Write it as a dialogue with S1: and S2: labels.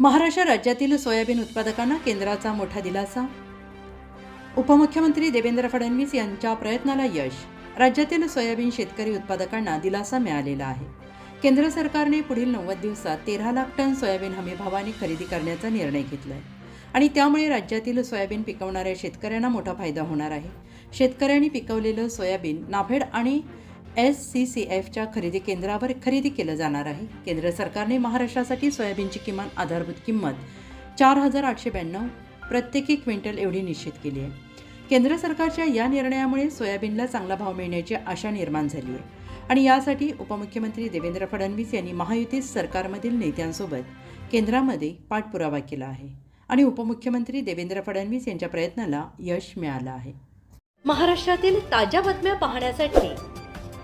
S1: महाराष्ट्र राज्यातील सोयाबीन उत्पादकांना केंद्राचा मोठा दिलासा. उपमुख्यमंत्री देवेंद्र फडणवीस यांच्या प्रयत्नाला यश. राज्यातील सोयाबीन शेतकरी उत्पादकांना दिलासा मिळालेला आहे. केंद्र सरकारने पुढील नव्वद दिवसात तेरा लाख टन सोयाबीन हमीभावाने खरेदी करण्याचा निर्णय घेतला आहे आणि त्यामुळे राज्यातील सोयाबीन पिकवणाऱ्या शेतकऱ्यांना मोठा फायदा होणार आहे. शेतकऱ्यांनी पिकवलेलं सोयाबीन नाफेड आणि एस सी सी एफच्या खरेदी केंद्रावर खरेदी केलं जाणार आहे. केंद्र सरकारने महाराष्ट्रासाठी सोयाबीनची किमान आधारभूत किंमत चार हजार आठशे ब्याण्णव प्रत्येकी क्विंटल एवढी निश्चित केली आहे. केंद्र सरकारच्या या निर्णयामुळे सोयाबीनला चांगला भाव मिळण्याची आशा निर्माण झाली आहे. आणि यासाठी उपमुख्यमंत्री देवेंद्र फडणवीस यांनी महायुती सरकारमधील नेत्यांसोबत केंद्रामध्ये पाठपुरावा केला आहे. आणि उपमुख्यमंत्री देवेंद्र फडणवीस यांच्या प्रयत्नाला यश मिळालं आहे. महाराष्ट्रातील ताज्या बातम्या पाहण्यासाठी